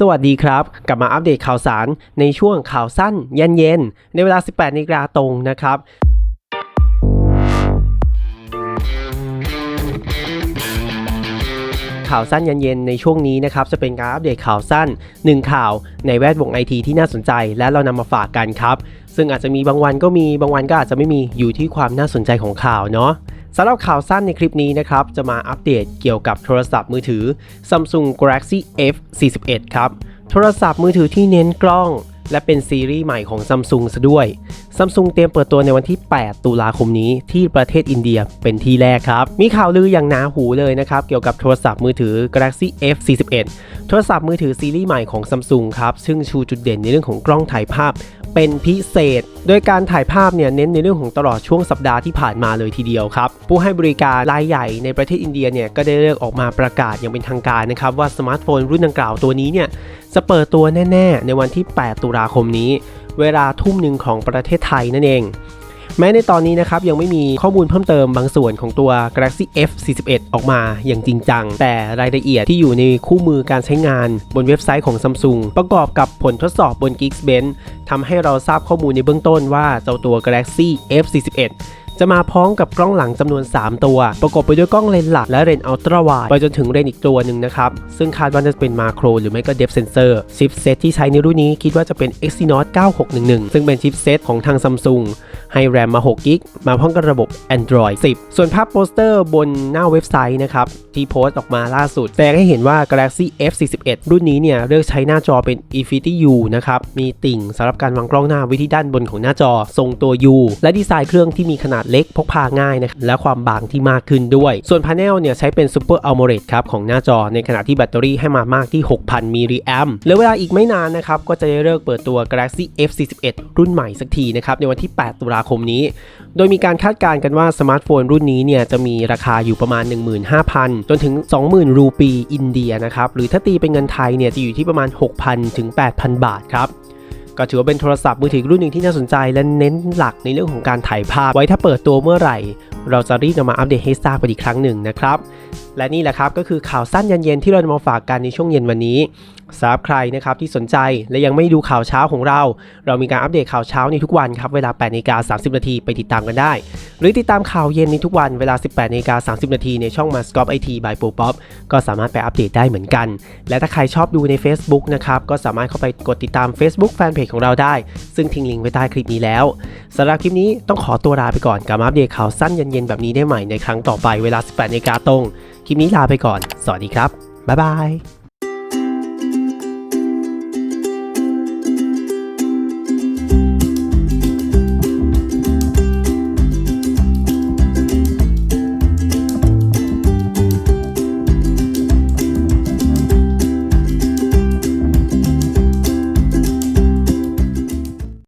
สวัสดีครับ กลับมาอัปเดตข่าวสารในช่วงข่าวสั้นเย็นๆ ในเวลา 18นาฬิกาตรงนะครับข่าวสั้นเย็นๆในช่วงนี้นะครับจะเป็นการอัปเดตข่าวสั้น 1 ข่าวในแวดวงไอทีที่น่าสนใจ และเรานำมาฝากกันครับ ซึ่งอาจจะมีบางวันก็มีบางวันก็อาจจะไม่มีอยู่ที่ความน่าสนใจของข่าวเนาะ สำหรับข่าวสั้นในคลิปนี้นะครับ จะมาอัปเดตเกี่ยวกับโทรศัพท์มือถือ Samsung Galaxy F41 ครับ โทรศัพท์มือถือที่เน้นกล้อง และเป็นซีรีส์ใหม่ของ Samsung ซะด้วย Samsung เตรียมเปิดตัวในวันที่ 8 ตุลาคมนี้ที่ประเทศอินเดียเป็นที่แรกครับ มีข่าวลืออย่างหนาหูเลยนะครับ เกี่ยวกับโทรศัพท์มือถือ Galaxy F41 โทรศัพท์มือถือซีรีส์ใหม่ของ Samsung ครับ ซึ่งชูจุดเด่นในเรื่องของกล้องถ่ายภาพ เป็นพิเศษ โดยการถ่ายภาพเนี่ยเน้นในเรื่องของตลอดช่วงสัปดาห์ที่ผ่านมาเลยทีเดียวครับ ผู้ให้บริการรายใหญ่ในประเทศอินเดียเนี่ยก็ได้เลือกออกมาประกาศอย่างเป็นทางการนะครับว่าสมาร์ทโฟนรุ่นดังกล่าวตัวนี้เนี่ยจะเปิดตัวแน่ ๆ ในวันที่ 8 ตุลาคมนี้ เวลาทุ่มหนึ่งของประเทศไทยนั่นเอง แม้ในตอนนี้นะครับยังไม่มีข้อมูลเพิ่มเติมบางส่วนของตัว Galaxy F41 ออกมาอย่างจริงจัง แต่รายละเอียดที่อยู่ในคู่มือการใช้งานบนเว็บไซต์ของ Samsung ประกอบกับผลทดสอบบน Geekbench ทำให้เราทราบข้อมูลในเบื้องต้นว่าเจ้าตัว Galaxy F41 จะมาพร้อมกับกล้องหลังจำนวน 3 ตัว ประกอบไปด้วยกล้องเลนส์หลักและเลนส์อัลตร้าไวด์ไปจนถึงเลนส์อีกตัวหนึ่งนะครับ ซึ่งคาดว่าจะเป็นมาโครหรือไม่ก็เดฟเซนเซอร์ชิปเซตที่ใช้ในรุ่นนี้คิดว่าจะเป็น Exynos 9611 ซึ่งเป็นชิปเซตของทาง Samsung ให้แรมมา 6 กิกมาพร้อมกับระบบ Android 10 ส่วนภาพโปสเตอร์บนหน้าเว็บไซต์นะครับที่โพสต์ออกมาล่าสุดแสดงให้เห็นว่า Galaxy F41 รุ่นนี้เนี่ยเลือกใช้หน้าจอเป็น Infinity U นะครับมีติ่งสำหรับการวางกล้องหน้าไว้ที่ด้านบนของหน้าจอ ทรงตัว U และดีไซน์เครื่องที่มีขนาดเล็กพกพาง่ายนะครับและความบางที่มากขึ้นด้วย ส่วนพาเนลเนี่ยใช้เป็น Super AMOLED ครับของหน้าจอในขณะที่แบตเตอรี่ให้มามากที่ 6,000มิลลิแอมเหลือเวลาอีกไม่นานนะครับก็จะได้เลิกเปิดตัว Galaxy F41 รุ่นใหม่สักทีนะครับในวันที่ 8 ตุลาคมนี้ โดยมีการคาดการณ์กันว่าสมาร์ทโฟนรุ่นนี้เนี่ยจะมีราคาอยู่ประมาณ 15,000 จนถึง 20,000 รูปีอินเดียนะครับหรือถ้าตีเป็นเงินไทยเนี่ยจะอยู่ที่ประมาณ 6,000 ถึง 8,000 บาทครับก็ถือว่าเป็นโทรศัพท์มือถือรุ่นหนึ่งที่น่าสนใจและเน้นหลักในเรื่องของการถ่ายภาพ ไว้ถ้าเปิดตัวเมื่อไหร่ เราจะรีบนำมาอัปเดตให้ทราบกันอีกครั้งหนึ่งนะครับ และนี่แหละครับก็คือข่าวสั้นเย็นๆที่เราจะมาฝากกันในช่วงเย็นวันนี้สำหรับใครนะครับที่สนใจและยังไม่ดูข่าวเช้าของเรา เรามีการอัปเดตข่าวเช้าในทุกวันครับเวลา8นาฬิกา30 นาทีไปติดตามกันได้ หรือติดตามข่าวเย็นในทุกวันเวลา 18นาฬิกา30 นาทีในช่อง m a s c o p IT by p o p o p ก็สามารถไปอัปเดตได้เหมือนกัน และถ้าใครชอบดูใน Facebook นะครับก็สามารถเข้าไปกดติดตาม Facebook Fanpage ของเราได้ ซึ่งทิ้งลิงก์ไว้ใต้คลิปนี้แล้วสำหรับคลิปนี้ต้องขอตัวลาไปก่อนกับอัปเดตข่าวสั้นเย็นๆแบบนี้ได้ใหม่ในครั้งต่อไปเวลา 18นาฬิกาตรง คลิปนี้ลาไปก่อน สวัสดีครับ บ๊ายบาย